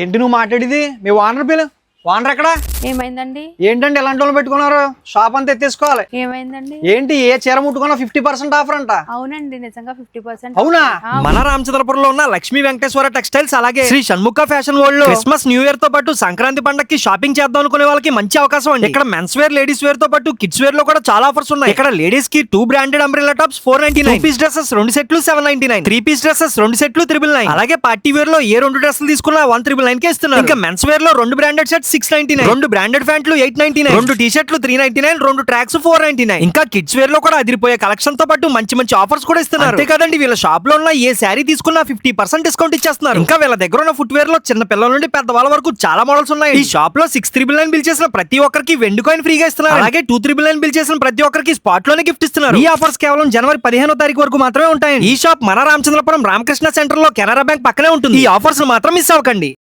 ఏంటి నువ్వు మాట్లాడేది? మీ ఓనర్ పిల్ల వానర్ ఎక్కడ? ఏమైందండి? ఏంటండి ఎలాంటి వాళ్ళు పెట్టుకున్నారు? షాప్ అంతా ఎత్తేసుకోవాలి. ఏమైందండి? ఏంటి ఏ చీర ముట్టుకున్నా ఫిఫ్టీ పర్సెంట్ ఆఫర్ అంట. అవునండి నిజంగా ఫిఫ్టీ పర్సెంట్ అవునా? మన రామచంద్రపురంలో ఉన్న లక్ష్మీ వెంకటేశ్వర టెక్స్టైల్స్ అలాగే శ్రీ షణ్ముఖ ఫ్యాషన్ వరల్డ్లో క్రిస్మస్ న్యూ ఇయర్తో పాటు సంక్రాంతి పండగకి షాపింగ్ చేద్దాం అనుకునే వాళ్ళకి మంచి అవకాశం అండి. ఇక్కడ మెన్స్ వేర్ లేడీస్ వేర్తో పాటు కిడ్స్ వేర్లో కూడా చాలా ఆఫర్స్ ఉన్నాయి. ఇక్కడ లేడీస్కి two branded umbrella tops four ninety nine piece dresses రెండు సెట్లు seven ninety nine three piece dresses రెండు సెట్లు త్రిబుల్ నైన్ అలాగే పార్టీ వేర్లో ఏ రెండు డ్రెస్సులు తీసుకున్నా వన్ త్రిబుల్ నైన్ కే ఇస్తున్నారు. ఇంకా మెన్స్ వేర్లో రెండు branded set six ninety nine రెండు బ్రాండెడ్ ప్యాంట్లు ఎయిట్ నైన్టీ నైన్ రెండు టీ షర్ట్లు త్రీ నైన్టీ నైన్ రెండు ట్రాక్స్ ఫోర్ నైన్టీ నైన్ ఇంకా కిడ్స్ వేర్లో కూడా అదిరిపోయే కలెక్షన్తో పాటు మంచి మంచి ఆఫర్స్ కూడా ఇస్తున్నారు. అంతే కదండి వీళ్ళ షాప్లో ఉన్న ఏ శారీ తీసుకున్నా ఫిఫ్టీ పర్సెంట్ డిస్కౌంట్ ఇచ్చేస్తున్నారు. ఇంకా వీళ్ళ దగ్గర ఉన్న ఫుట్ వేర్లో చిన్న పిల్లల నుండి పెద్ద వాళ్ళ వరకు చాలా మోడల్స్ ఉన్నాయి. ఈ షాప్లో సిక్స్ త్రిబుల్ నైన్ బిల్ చేసిన ప్రతి ఒక్కరికి వెండి కాయిన్ ఫ్రీగా ఇస్తున్నారు. అలాగే టూ త్రిబుల్ నైన్ బిల్ చేసిన ప్రతి ఒక్కరికి స్పాట్లోనే గిఫ్ట్ ఇస్తున్నారు. ఈ ఆఫర్స్ కేవలం జనవరి పదిహేనో తారీఖు వరకు మాత్రమే ఉంటాయి ఈ షాప్ మన రామచంద్రపురం రామకృష్ణ సెంటర్లో కెనరా బ్యాంక్ పక్కనే ఉంటుంది. ఈ ఆఫర్స్ మాత్రం మిస్ అవ్వకండి.